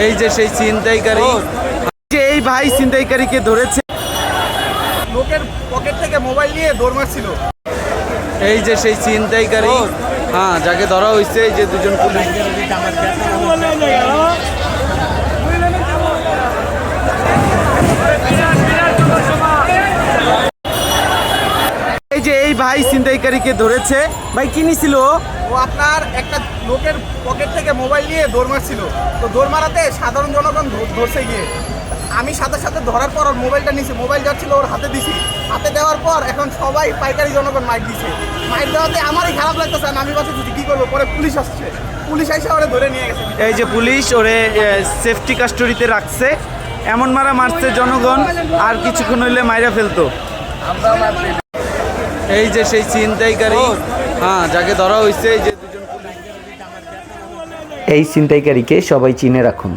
এই যে সেই ছিনতাইকারী। যে এই ভাই ছিনতাইকারীকে ধরেছে। লোকের পকেট থেকে মোবাইল নিয়ে দৌড় মারছিল। এই যে সেই ছিনতাইকারী। হ্যাঁ যাকে ধরা হয়েছে এই যে দুজন পুলিশ। এই যে এই ভাই ছিনতাইকারীকে ধরেছে। ভাই কি নিছিল? ও? আপনার একটা লোকের পকেট থেকে মোবাইল নিয়ে দৌড় মারছিল। তো দৌড় মারাতে সাধারণ জনগণ ধরছে গিয়ে। আমি সাথে সাথে ধরার পর ওর মোবাইলটা নিছি মোবাইল যাচ্ছিল ওর হাতে দিছি। হাতে দেওয়ার পর এখন সবাই পাইকারি জনগণ মাইক দিছে। মাইক দেওয়াতে আমারই খারাপ লাগতেছে আমি বাসে কী করব? পরে পুলিশ আসছে। পুলিশ এসে ওরে ধরে নিয়ে গেছে। এই যে পুলিশ ওরে সেফটি কাস্টডিতে রাখছে। এমন মারা মারছে জনগণ আর কিছুক্ষণ হইলে মাইরা ফেলতো। এই যে সেই ছিনতাইকারী হ্যাঁ যাকে ধরা হয়েছে যে এই ছিনতাইকারীকে সবাই চিনে রাখুন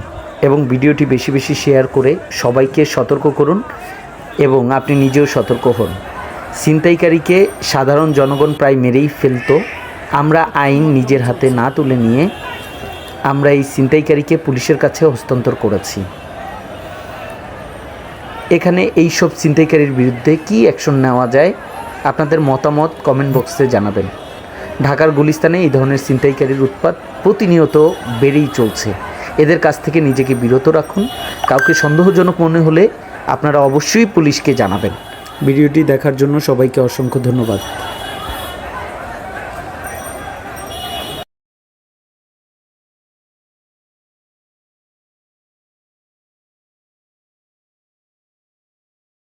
এবং ভিডিওটি বেশি বেশি শেয়ার করে সবাইকে সতর্ক করুন এবং আপনি নিজেও সতর্ক হন। ছিনতাইকারীকে সাধারণ জনগণ প্রায় মেরেই ফেলতো। আমরা আইন নিজের হাতে না তুলে নিয়ে আমরা এই ছিনতাইকারীকে পুলিশের কাছে হস্তান্তর করেছি। এখানে এই সব ছিনতাইকারীর বিরুদ্ধে কী অ্যাকশন নেওয়া যায় আপনাদের মতামত কমেন্ট বক্সে জানাবেন। ঢাকার গুলিস্তানে এই ধরনের ছিনতাইকারীর উৎপাত প্রতিনিয়ত বেড়েই চলছে। এদের কাছ থেকে নিজেকে বিরত রাখুন। কাউকে সন্দেহজনক মনে হলে আপনারা অবশ্যই পুলিশকে জানাবেন। ভিডিওটি দেখার জন্য সবাইকে অসংখ্য ধন্যবাদ।